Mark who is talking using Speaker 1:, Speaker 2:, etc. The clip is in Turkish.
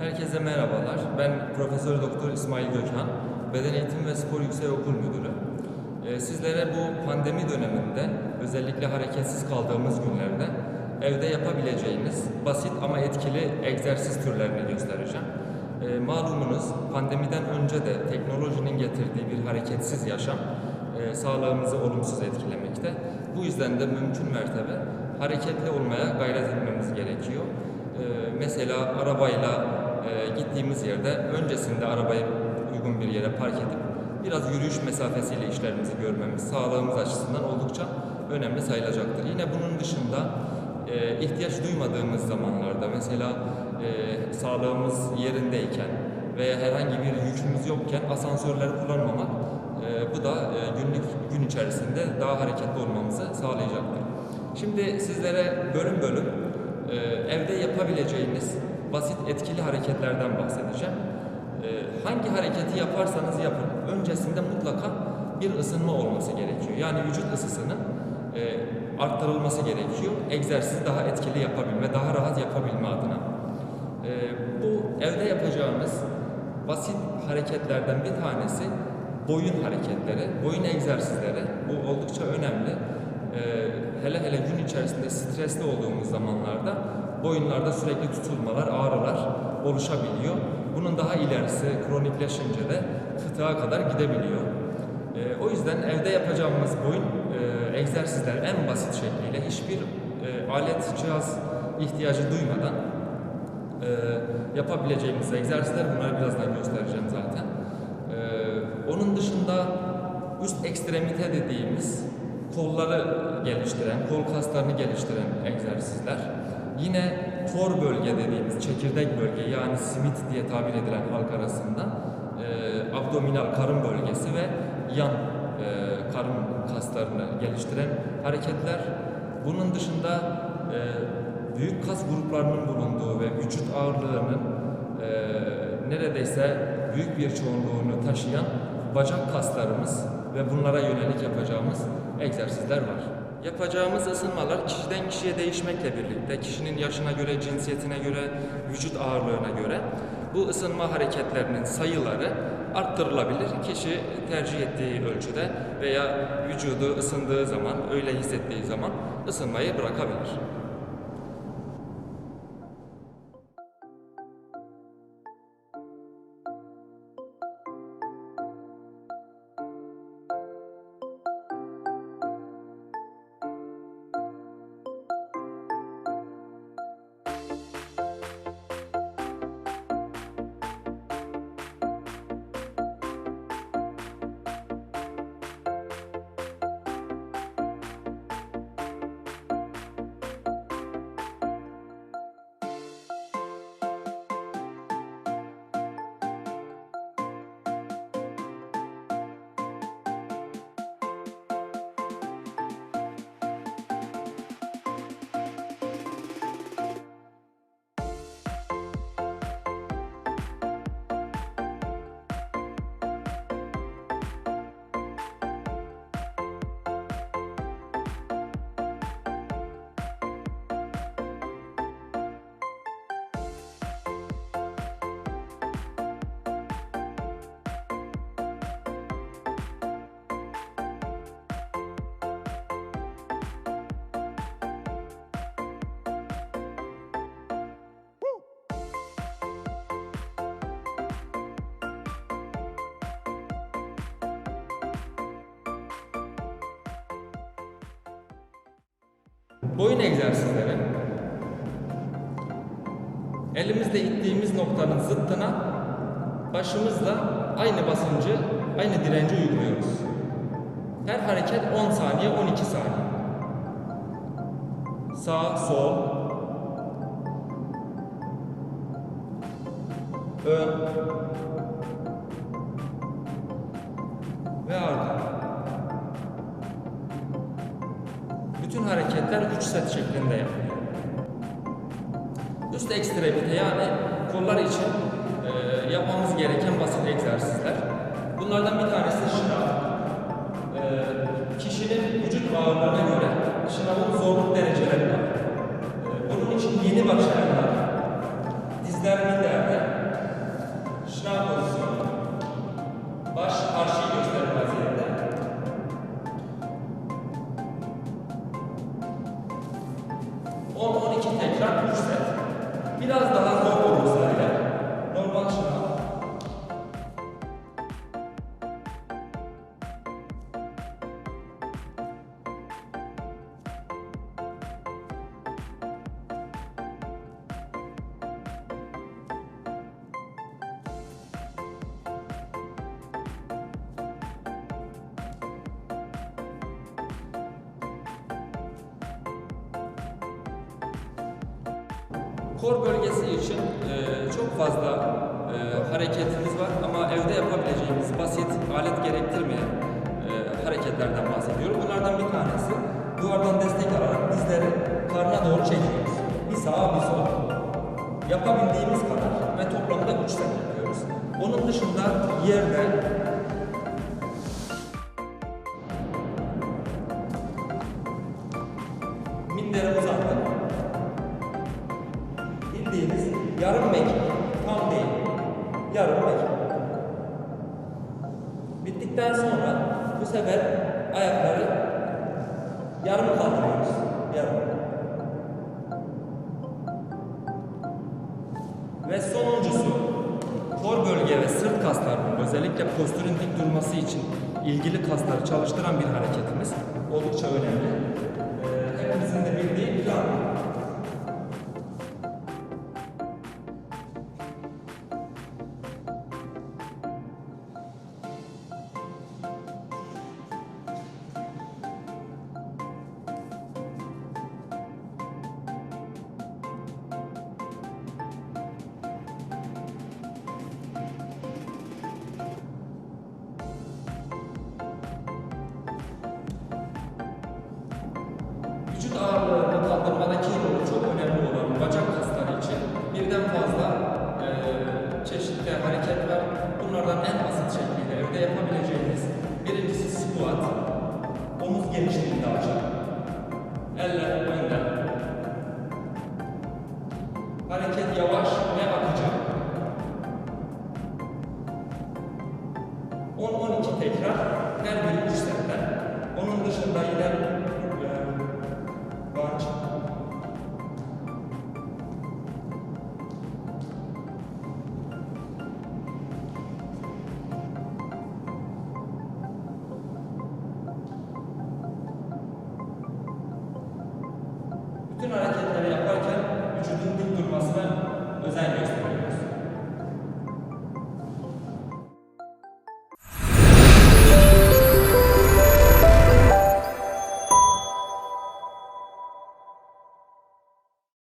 Speaker 1: Herkese merhabalar. Ben Profesör Doktor İsmail Gökhan, Beden Eğitimi ve Spor Yüksekokul Müdürü. Ee, Sizlere bu pandemi döneminde, özellikle hareketsiz kaldığımız günlerde evde yapabileceğiniz basit ama etkili egzersiz türlerini göstereceğim. Ee, Malumunuz pandemiden önce de teknolojinin getirdiği bir hareketsiz yaşam e, sağlığımızı olumsuz etkilemekte. Bu yüzden de mümkün mertebe hareketli olmaya gayret etmemiz gerekiyor. Ee, mesela arabayla gittiğimiz yerde öncesinde arabayı uygun bir yere park edip biraz yürüyüş mesafesiyle işlerimizi görmemiz sağlığımız açısından oldukça önemli sayılacaktır. Yine bunun dışında e, ihtiyaç duymadığımız zamanlarda mesela e, sağlığımız yerindeyken veya herhangi bir yükümüz yokken asansörleri kullanmamak e, bu da e, günlük gün içerisinde daha hareketli olmamızı sağlayacaktır. Şimdi sizlere bölüm bölüm e, evde yapabileceğiniz basit etkili hareketlerden bahsedeceğim. E, hangi hareketi yaparsanız yapın, öncesinde mutlaka bir ısınma olması gerekiyor. Yani vücut ısısının e, arttırılması gerekiyor. Egzersizi daha etkili yapabilme, daha rahat yapabilme adına. E, bu evde yapacağımız basit hareketlerden bir tanesi boyun hareketleri, boyun egzersizleri. Bu oldukça önemli. Ee, hele hele gün içerisinde stresli olduğumuz zamanlarda boyunlarda sürekli tutulmalar, ağrılar oluşabiliyor. Bunun daha ilerisi kronikleşince de fıtığa kadar gidebiliyor. Ee, o yüzden evde yapacağımız boyun e, egzersizler en basit şekliyle hiçbir e, alet, cihaz ihtiyacı duymadan e, yapabileceğimiz egzersizler bunları birazdan göstereceğim zaten. E, onun dışında üst ekstremite dediğimiz kolları geliştiren, kol kaslarını geliştiren egzersizler. Yine kor bölge dediğimiz çekirdek bölge yani simit diye tabir edilen halk arasında e, abdominal karın bölgesi ve yan e, karın kaslarını geliştiren hareketler. Bunun dışında e, büyük kas gruplarının bulunduğu ve vücut ağırlığının e, neredeyse büyük bir çoğunluğunu taşıyan bacak kaslarımız ve bunlara yönelik yapacağımız egzersizler var. Yapacağımız ısınmalar kişiden kişiye değişmekle birlikte, kişinin yaşına göre, cinsiyetine göre, vücut ağırlığına göre bu ısınma hareketlerinin sayıları arttırılabilir. Kişi tercih ettiği ölçüde veya vücudu ısındığı zaman, öyle hissettiği zaman ısınmayı bırakabilir. Boyun egzersizleri. Elimizle ittiğimiz noktanın zıttına başımızla aynı basıncı, aynı direnci uyguluyoruz. Her hareket 10 saniye, 12 saniye. Sağ, sol. Ön. Ve arka. Bütün hareketler 3 set şeklinde yapılıyor. Üst ekstremite yani kollar için e, yapmamız gereken basit egzersizler. Bunlardan bir tanesi şınav. E, kişinin vücut ağırlığına göre şınavın zorluk dereceleri var. E, bunun için yeni başlayanlar 10-12 tekrar 3 set. Biraz daha zor olur. Kor bölgesi için e, çok fazla e, hareketimiz var ama evde yapabileceğimiz basit, alet gerektirmeyen e, hareketlerden bahsediyorum. Bunlardan bir tanesi duvardan destek alarak dizleri karnına doğru çekiyoruz. Bir sağa bir sola. Yapabildiğimiz kadar ve toplamda 3 set yapıyoruz. Onun dışında yerde minderi uzattık. Yarım mekik, tam değil, yarım mekik. Bittikten sonra bu sefer ayakları yarım kaldırıyoruz. Yarım. Ve sonuncusu kor bölge ve sırt kaslarının özellikle postürün dik durması için ilgili kasları çalıştıran bir hareketimiz. Oldukça önemli. para que